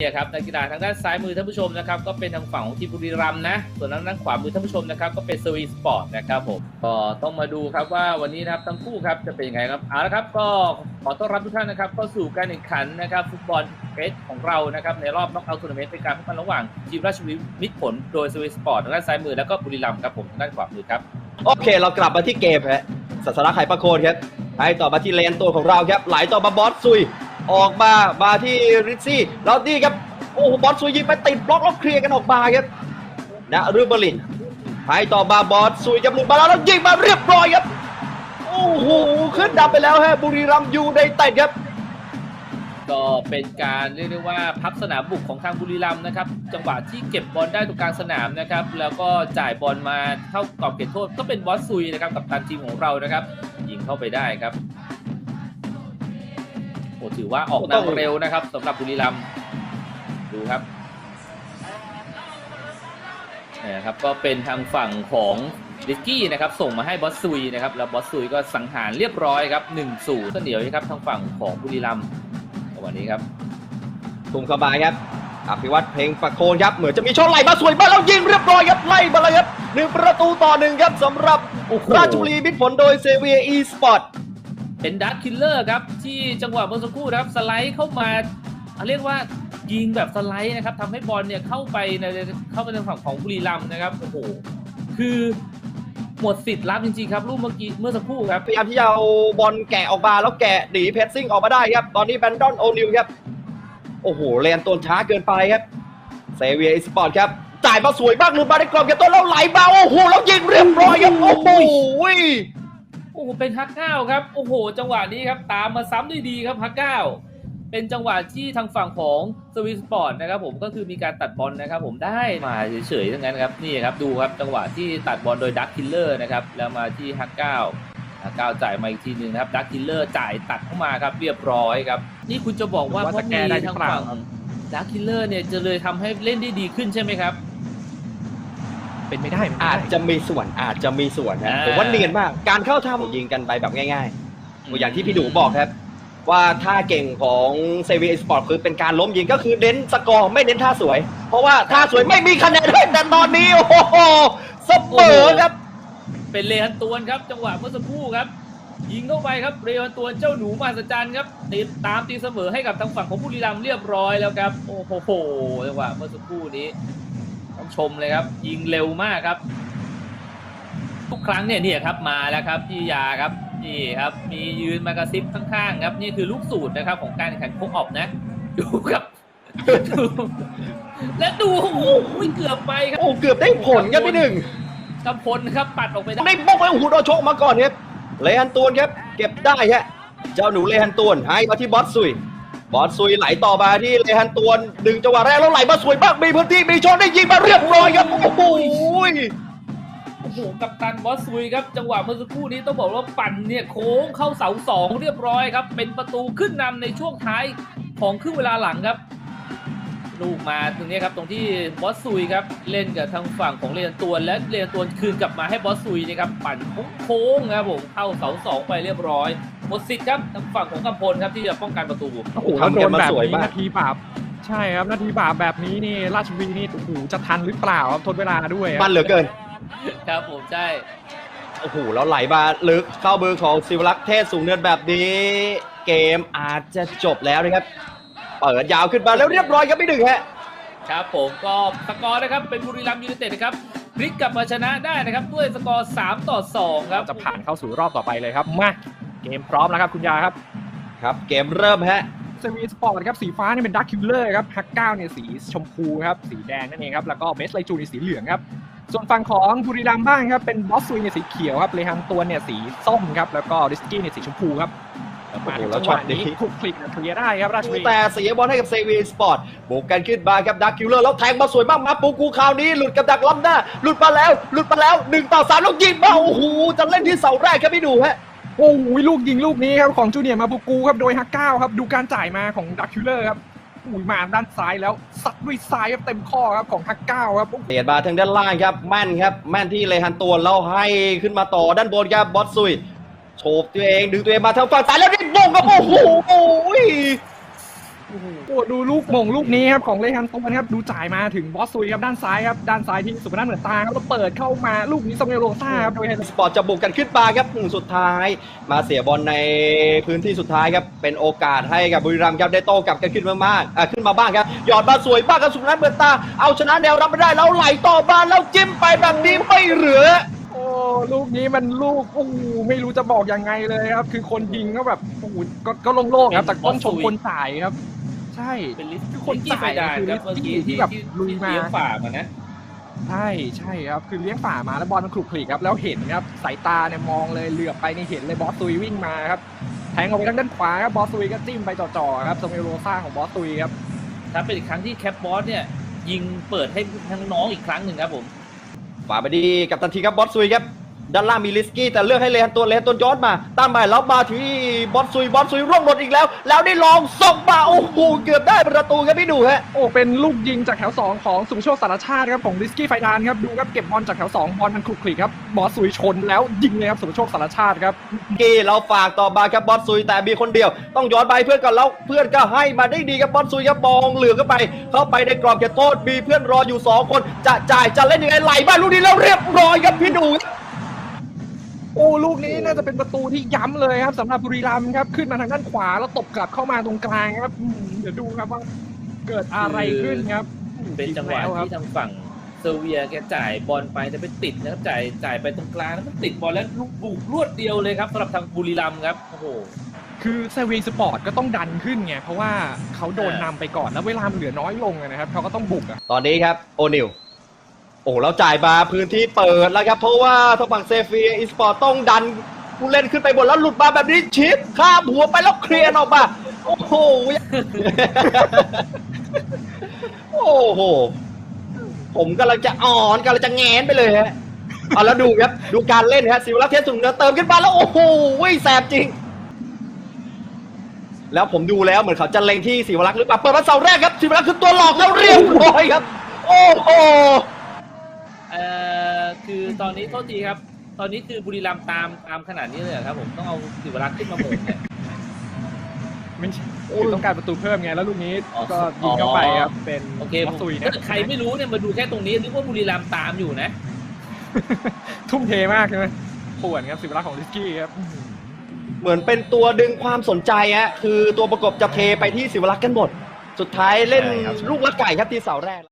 เนี่ยครับนักกีฬาทางด้านซ้ายมือท่านผู้ชมนะครับก็เป็นทางฝั่งของทีมบุรีรัมย์นะ ส่วนทางด้านขวามือท่านผู้ชมนะครับก็เป็นสวีสปอร์ตนะครับผมก็ต้องมาดูครับว่าวันนี้นะครับทั้งคู่ครับจะเป็นยังไงครับเอาละครับก็ขอต้อนรับทุกท่านนะครับเข้าสู่การแข่งขันนะครับฟุตบอลเฟสของเรานะครับในรอบน็อกเอาท์ทัวร์นาเมนต์เป็นการพบกันระหว่างทีมราชบุรีมิตรผลโดยสวีสปอร์ตทางด้านซ้ายมือแล้วก็บุรีรัมย์ครับผมทางด้านขวามือครับโอเค เรากลับมาที่เกมฮะสัสระไข่ประโคนครับให้ต่อมาที่เลนตัวของเราครับไหลต่อมาบอสซุย ออกมา มาที่ริซซี่แล้วนี่ครับ โอ้โหบอสซุยยิงไปติดบล็อกแล้วเคลียร์กันออกมาครับนะรูเบอร์ลินให้ต่อมาบอสซุยครับหลุดมาแล้วแล้วยิงมาเรียบร้อยครับ โอ้โห ขึ้นดับไปแล้วฮะบุรีรัมยูไนเต็ดครับ ก็เป็นการเรียกได้ว่าพับสนามบุกของทางบุรีรัมย์นะครับ จังหวะที่เก็บบอลได้ตรงกลางสนามนะครับ แล้วก็จ่ายบอลมาเข้ากรอบเขตโทษ ก็เป็นบอสซุยนะครับกับทางทีมของเรานะครับ ยิงเข้าไปได้ครับ โอ้ถือว่าออกต้องนำเร็วนะครับสำหรับบุรีรัมย์ดูครับเนี่ยครับก็เป็นทางฝั่งของดิกกี้นะครับส่งมาให้บอสซุยนะครับแล้วบอสซุยก็สังหารเรียบร้อยครับ1นศูนย์ก็เหนียวนะครับทางฝั่งของบุรีรัมย์วันนี้ครับทุ่มเข้ามาครับอภิวัตเพลงประโคนครับเหมือนจะมีช่องไหลมาสวยมากแล้วยิงเรียบร้อยครับไล่มาเลยครับหนึ่งประตูต่อหนึ่งครับสำหรับโอ้โหราชบุรีมิตรผลโดยเซเวียอีสปอร์ต เป็นดักคิลเลอร์ครับ ที่จังหวะเมื่อสักครู่นะครับ สไลด์เข้ามา เรียกว่ายิงแบบสไลด์นะครับทำให้บอลเนี่ยเข้าไปในเข้าไปในฝั่งของบุรีรัมย์นะครับโอ้โหคือหมดสิทธิ์รับจริงๆครับลูกเมื่อกี้เมื่อสักครู่ครับพยายามที่จะเอาบอลแกะออกมาแล้วแกะหนีเพสซิ่งออกมาได้ครับ ตอนนี้แบนดอนโอนิลครับ โอ้โหแลนตัวช้าเกินไปครับเซเวียอีสปอร์ตครับจ่ายมาสวยมากหลุดมาในกรอบเกตต้นแล้วไหลมาโอ้โหแล้วยิงเรียบร้อยครับโอ้โห อ้โหเป็นฮักเก้าครับโอ้โห จังหวะนี้ครับตามมาซ้ำได้ดีครับฮักเก้าเป็นจังหวะที่ทางฝั่งของสวีสปอร์ตนะครับผมก็คือมีการตัดบอลนะครับผมได้มาเฉยๆทั้งนั้นครับนี่ครับดูครับจังหวะที่ตัดบอลโดยดักคิลเลอร์นะครับแล้วมาที่ฮักเก้าฮักเก้าจ่ายมาอีกทีหนึ่งนะครับดักคิลเลอร์จ่ายตัดเข้ามาครับเรียบร้อยครับนี่คุณจะบอกว่าว่าเพจะราะแก้มีได้หรืทาองเปล่าฝั่งดักคิลเลอร์เนี่ยจะเลยทำให้เล่นได้ดีขึ้นใช่ไหมครับ เป็นไม่ได้เป็นไม่อาจได้จะมีส่วนอาจจะมีส่วนนะอ่าผมว่าเนียนมาก การเข้าทำยิงกันไปแบบง่ายๆอย่างที่พี่ดูบอกครับ ว่าท่าเก่งของเซเวียสปอร์ตคือเป็นการล้มยิงก็คือเน้นสกอร์ไม่เน้นท่าสวย เพราะว่าท่าสวยไม่มีคะแนนให้แต่ตอนนี้โอ้โหเสมอครับ เป็นเลฮันตวนครับ จังหวะเมื่อสักครู่ครับยิงเข้าไปครับเรฮันตวนเจ้าหนูมหัศจรรย์ครับติดตามตีเสมอให้กับทางฝั่งของบุรีรัมย์เรียบร้อยแล้วครับ โอ้โหจังหวะเมื่อสักครู่นี้ต้อง ชมเลยครับ ยิงเร็วมากครับ ทุกครั้งเนี่ยเนี่ยครับมาแล้วครับพี่ยาครับนี่ครับ มียืนมากระซิบข้างๆครับ นี่คือลูกสูตรนะครับ ของการแข่งขันโคกออบนะ ดูครับดูและดูโอ้โหเกือบไปครับโอ้เกือบได้ผลครับพี่หนึ่งกำพลครับปัดออกไปได้ได้บ้องไปโอ้โหโดนโชกมาก่อนครับเลฮันตวนครับ เก็บได้ฮะเจ้าหนูเลฮันตวนให้มาที่บอสซุย บอลซุยไหลต่อมาที่เลฮันตวนดึงจังหวะแรกแล้วไหลมาสวยมากมีพื้นที่มีช่องได้ยิงมาเรียบร้อยครับโอ้โหโอ้โหกัปตันบอสซุยครับจังหวะเมื่อสักครู่นี้ต้องบอกว่าปั่นเนี่ยโค้งเข้าเสาสองเรียบร้อยครับ เป็นประตูขึ้นนำในช่วงท้ายของครึ่งเวลาหลังครับ ลูกมาตรงนี้ครับตรงที่บอสซุยครับเล่นกับทางฝั่งของเรียนตวนและเรียนตวนคืนกลับมาให้บอสซุยนะครับปั่นโค้งๆครับผมเข้าเสาสองไปเรียบร้อยหมดสิทธิ์ครับทางฝั่งของกำพลครับที่จะป้องกันประตูโอ้โหทำกันแล้วโดนมาแบบสวยนี้มากนาทีบาปใช่ครับนาทีบาปแบบนี้นี่ราชบุรีนี่โอ้โหจะทันหรือเปล่าครับทนเวลาด้วยครับมันเหลือเกินครับผมใช่โอ้โหแล้วไหลมาลึกเข้ามือของศิวรักษ์เทศสูงเนินแบบนี้ เกมอาจจะจบแล้วนะครับ เปิดยาวขึ้นมาแล้วเรียบร้อยครับพี่หนึ่งฮะครับผมก็สกอร์นะครับเป็นบุรีรัมย์ยูไนเต็ดนะครับพลิกกลับมาชนะได้นะครับด้วยสกอร์3ต่อ2ครับจะผ่านเข้าสู่รอบต่อไปเลยครับมาเกมพร้อมแล้วครับคุณยาครับครับ เกมเริ่มฮะเซมีสปอร์ตครับสีฟ้านี่เป็นดักคิลเลอร์ครับฮักเก้าเนี่ยสีชมพูครับสีแดงนั่นเองครับแล้วก็เบสไลจูนี่สีเหลืองครับส่วนฝั่งของบุรีรัมย์บ้างครับเป็นบอสซุยเนี่ยสีเขียวครับเลฮันตัวเนี่ยสีส้มครับแล้วก็ริสกี้เนี่ยสีชมพูครับ มาถึงจังหวะนี้คลุกคลิกเคลียร์ได้ครับราชบุรีแต่เสียบอลให้กับเซเวียสปอร์ตบุกกันขึ้นมาครับดักคิวเลอร์แล้วแทงมาสวยมากมาปูกูคราวนี้หลุดกับดักล้ำหน้า หลุดมาแล้วหลุดมาแล้วหนึ่งต่อสามแล้วยิงมาโอ้โหจะเล่นที่เสาแรกครับพี่ดูฮะโอ้โหลูกยิงลูกนี้ครับของจูเนียร์มาบุกูครับโดยฮักเก้าครับดูการจ่ายมาของดักคิลเลอร์ครับอุ้ยมาด้านซ้ายแล้วซัดด้วยซ้ายครับเต็มข้อครับของฮักเก้าครับเปลี่ยนมาทางด้านล่างครับแม่นครับแม่นที่เลฮันตัวแล้วให้ขึ้นมาต่อด้านบนครับบอสซุย โฉบตัวเองดึงตัวเองมาทางฝั่งซ้ายแล้วนี่บงครับโอ้โหโอ้โหโอ้โหดูลูกมงลูกนี้ครับของเลฮันโตนครับดูจ่ายมาถึงบอสซุยครับด้านซ้ายครับด้านซ้ายที่สุพนัทเหมือนตาครับแล้วเปิดเข้ามาลูกนี้ซามูเอลโรซ่าครับโดยเฮนสปอร์ตจะบุกกันขึ้นมาครับอืมสุดท้าย มาเสียบอลในพื้นที่สุดท้ายครับเป็นโอกาสให้กับบุรีรัมย์ครับได้โต้กลับกันขึ้นมามากอะขึ้นมาบ้างครับหยอดมาสวยบ้างครับสุพนัทเบิดตาเอาชนะแนวรับไม่ได้แล้วไหลต่อบ้านแล้วจิ้มไปแบบนี้ไม่เหลือโอ้ ลูกนี้มันลูกโอ้โหไม่รู้จะบอกยังไงเลยครับ คือคนยิงก็แบบโอ้โหก็ก็โล่งๆครับ แต่ต้องชมคนจ่ายครับ ใช่เป็นลิสคือคนลิสกี้จ่ายไฟดานคือครับเมื่อกี้ลิสกี้ที่ที่แบบที่ลุยมาเลี้ยงฝ่ามานะใช่ใช่ครับ คือเลี้ยงฝ่ามาแล้วบอลมันคลุกคลิกครับ แล้วเห็นครับสายตาเนี่ยมองเลยเหลือบไปนี่เห็นเลยบอสตุยวิ่งมาครับแทงออกไปทางด้านขวาครับบอสตุยก็จิ้มไปจ่อๆครับซามูเอลโรซ่าของบอสตุยครับถ้าเป็นอีกครั้งที่แคปบอสเนี่ย ยิงเปิดให้ทั้งน้องอีกครั้งหนึ่งครับผมฝ่าไปดีกับตันทีครับบอสซุยครับ ด้านล่างมีลิสกี้แต่เลือกให้เลฮันตัวเลฮันตัวย้อนมาตามไปแล้วมาที่บอสซุยบอสซุยร่วงหมดอีกแล้ว แล้วได้ลองส่งมาโอ้โหเกือบได้ประตูครับพี่ดูฮะโอ้เป็นลูกยิงจากแถว 2 ของสุภโชคสารชาติครับของริสกี้ไฟดานครับดูครับเก็บบอลจากแถว 2 บอลมันคลุกคลิกครับบอสซุยชนแล้วยิงเลยครับสุภโชคสารชาติครับกี้เราฝากต่อมาครับบอสซุยแต่มีคนเดียว ต้องย้อนไปเพื่อนก่อนแล้วเพื่อนก็ให้มาได้ดีครับบอสซุยครับบองเหลือเข้าไป เข้าไปในกรอบเขตโทษมีเพื่อนรออยู่สองคนจะจ่ายจะเล่นยังไงไหลบ้านลูกนี้แล้วเรียบร้อยครับพี่ดู โอ้ลูกนี้น่าจะเป็นประตูที่ย้ำเลยครับสำหรับบุรีรัมย์ครับขึ้นมาทางด้านขวาแล้วตบกลับเข้ามาตรงกลางครับอืมเดี๋ยวดูครับว่าเกิดอะไรขึ้นครับเป็นจังหวะแล้วครับที่ทางฝั่งเซอร์เวียแกจ่ายบอลไปแต่ไปติดนะครับจ่ายจ่ายไปตรงกลางแล้วมันติดบอลแล้วลูกบุกรวดเดียวเลยครับสำหรับทางบุรีรัมย์ครับโอ้โห คือเซเวียสปอร์ตก็ต้องดันขึ้นไงเพราะว่าเขาโดนนำไปก่อนแล้วเวลามันเหลือน้อยลงอะนะครับเขาก็ต้องบุกอะ ตอนนี้ครับ โอนิวโอ้เราจ่ายมาพื้นที่เปิดแล้วครับ เพราะว่าทางฝั่งเซฟีอีสปอร์ตต้องดันผู้เล่นขึ้นไปบนแล้วหลุดมาแบบนี้ชิปข้ามหัวไปแล้วเคลียร์ออกมาโอ้โหโอ้โหผมกำลังจะอ่อนกำลังจะแงนไปเลยฮะเอาแล้วดูครับดูการเล่นฮะสิวรักษ์เทพสุนเนเติมขึ้นมาแล้วโอ้โหแสบจริง แล้วผมดูแล้วเหมือนเขาจะเล็งที่สิวรักษ์หรือเปล่าเปิดมาเสาแรกครับสิวรักษ์คือตัวหลอกแล้วเรียบร้อยครับ โอ้โห อ่อคือตอนนี้โทษทีครับ ตอนนี้คือบุรีรัมย์ตามตามขนาดนี้เลยเหรอครับ ผมต้องเอาสิวรักษ์ขึ้นมาโหมดเนี่ยไม่ใช่คือต้องการประตูเพิ่มไงแล้วลูกนี้อ๋อก็ยิงเข้าไปครับเป็นโอเคบผอมสซุยนะถ้าใครไม่รู้เนี่ยมาดูแค่ตรงนี้นึกว่าบุรีรัมย์ตามอยู่นะ ทุ่มเทมากใช่ไหมป่วนครับสิบลักษณ์ของลิสกี้ครับอื้อหือเหมือนเป็นตัวดึงความสนใจฮะคือตัวประกบจะเทไปที่สิวรักษ์กันหมด สุดท้ายเล่นลูกละไก่ครับที่เสาแรก